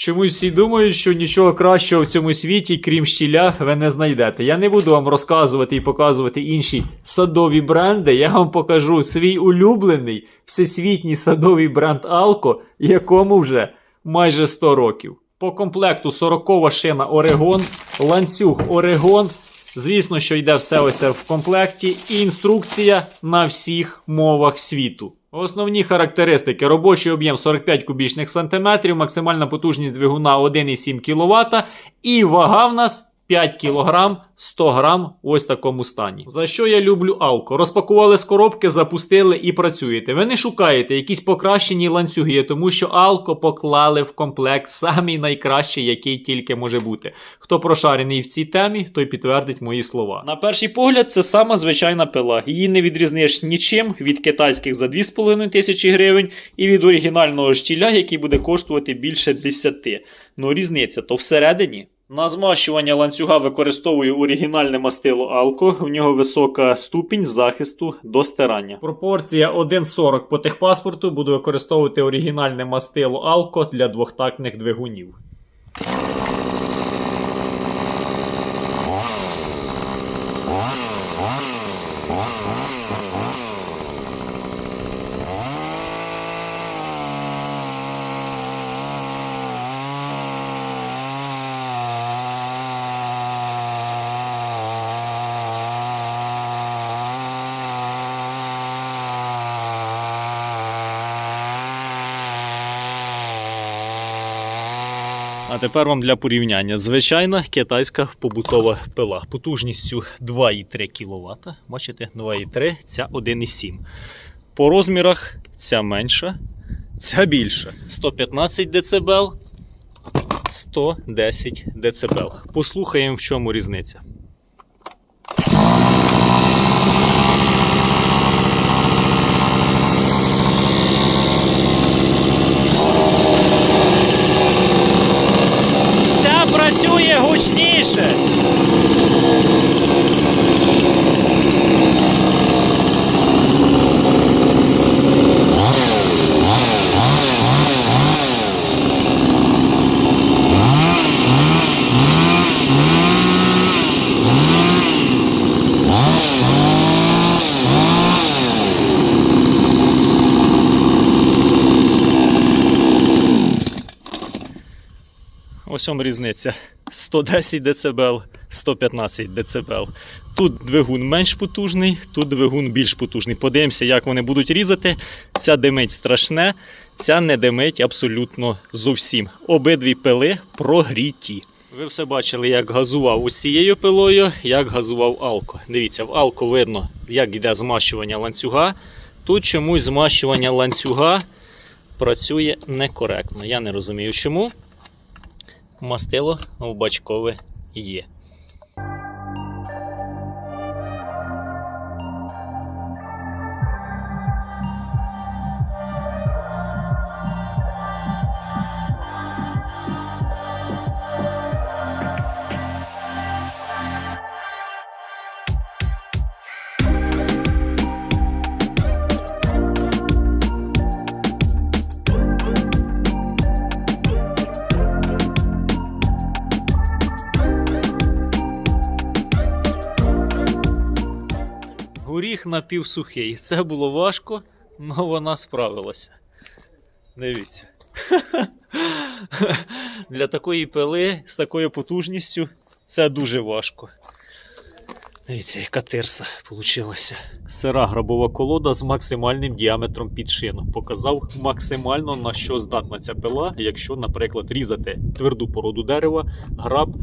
Чомусь всі думають, що нічого кращого в цьому світі, крім щіля, ви не знайдете. Я не буду вам розказувати і показувати інші садові бренди. Я вам покажу свій улюблений всесвітній садовий бренд Алко, якому вже майже 100 років. По комплекту 40 шина Орегон, ланцюг Орегон. Звісно, що йде все ось в комплекті, і інструкція на всіх мовах світу. Основні характеристики: робочий об'єм 45 кубічних сантиметрів, максимальна потужність двигуна 1,7 кВт і вага в нас 5 кг 100 грам ось такому стані. За що я люблю Алко? Розпакували з коробки, запустили і працюєте. Ви не шукаєте якісь покращені ланцюги, тому що Алко поклали в комплект самий найкращий, який тільки може бути. Хто прошарений в цій темі, той підтвердить мої слова. На перший погляд, це сама звичайна пила. Її не відрізниш нічим від китайських за 2,5 тисячі гривень і від оригінального штіля, який буде коштувати більше 10. Ну різниця то всередині. На змащування ланцюга використовую оригінальне мастило Алко. В нього висока ступінь захисту до стирання. Пропорція 1,40 по техпаспорту буду використовувати оригінальне мастило Алко для двохтактних двигунів. Тепер вам для порівняння. Звичайна китайська побутова пила. Потужністю 2,3 кВт. Бачите, 2,3, ця 1,7. По розмірах ця менша, ця більша. 115 дБ, 110 дБ. Послухаємо, в чому різниця. Ця працює гучніше. Ось вам різниця. 110 дБ, 115 дБ. Тут двигун менш потужний, тут двигун більш потужний. Подивимося, як вони будуть різати. Ця димить страшне, ця не димить абсолютно зовсім. Обидві пили прогріті. Ви все бачили, як газував ось цією пилою, як газував Алко. Дивіться, в Алко видно, як йде змащування ланцюга. Тут чомусь змащування ланцюга працює некоректно. Я не розумію, чому мастило в бачкове є. Горіх напівсухий. Це було важко, але вона справилася. Дивіться. Для такої пили з такою потужністю це дуже важко. Дивіться, яка тирса вийшла. Сира грабова колода з максимальним діаметром під шину. Показав максимально на що здатна ця пила, якщо, наприклад, різати тверду породу дерева, граб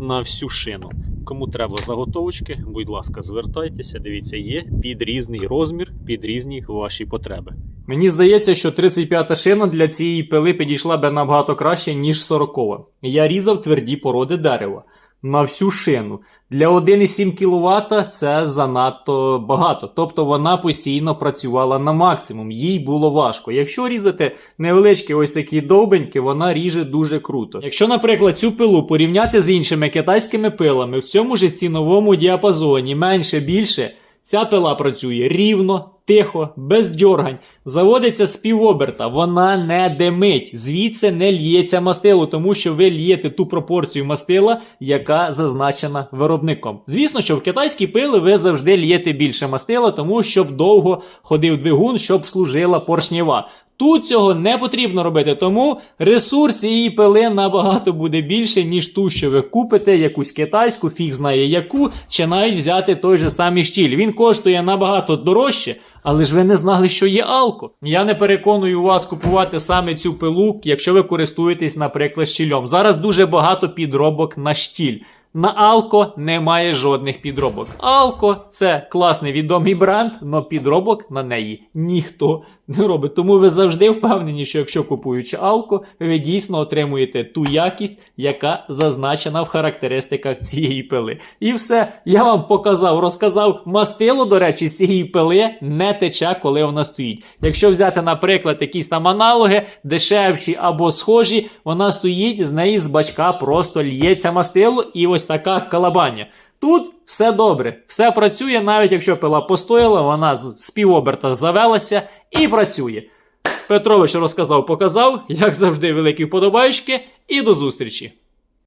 на всю шину. Кому треба заготовочки, будь ласка, звертайтеся. Дивіться, є під різний розмір, під різні ваші потреби. Мені здається, що 35-та шина для цієї пили підійшла би набагато краще, ніж 40-ва. Я різав тверді породи дерева на всю шину. Для 1,7 кВт це занадто багато. Тобто вона постійно працювала на максимум, їй було важко. Якщо різати невеличкі ось такі довбеньки, вона ріже дуже круто. Якщо, наприклад, цю пилу порівняти з іншими китайськими пилами в цьому ж ціновому діапазоні менше більше. Ця пила працює рівно, тихо, без дьоргань. Заводиться з півоберта, вона не димить. Звідси не л'ється мастило, тому що ви л'єте ту пропорцію мастила, яка зазначена виробником. Звісно, що в китайській пили ви завжди л'єте більше мастила, тому щоб довго ходив двигун, щоб служила поршнєва. Тут цього не потрібно робити, тому ресурс цієї пили набагато буде більше, ніж ту, що ви купите, якусь китайську, фіг знає яку, чи навіть взяти той же самий щіль. Він коштує набагато дорожче, але ж ви не знали, що є алко. Я не переконую вас купувати саме цю пилу, якщо ви користуєтесь, наприклад, щільом. Зараз дуже багато підробок на штіль. На Алко немає жодних підробок. Алко це класний відомий бренд, але підробок на неї ніхто не робить. Тому ви завжди впевнені, що якщо купуючи Алко, ви дійсно отримуєте ту якість, яка зазначена в характеристиках цієї пили. І все, я вам показав, розказав. Мастило, до речі, з цієї пили не тече, коли вона стоїть. Якщо взяти, наприклад, якісь там аналоги, дешевші або схожі, вона стоїть, з неї з бачка просто лється мастило і ось така калабання. Тут все добре, все працює, навіть якщо пила постояла, вона з півоберта завелася і працює. Петрович розказав, показав, як завжди, великі вподобайки, і до зустрічі!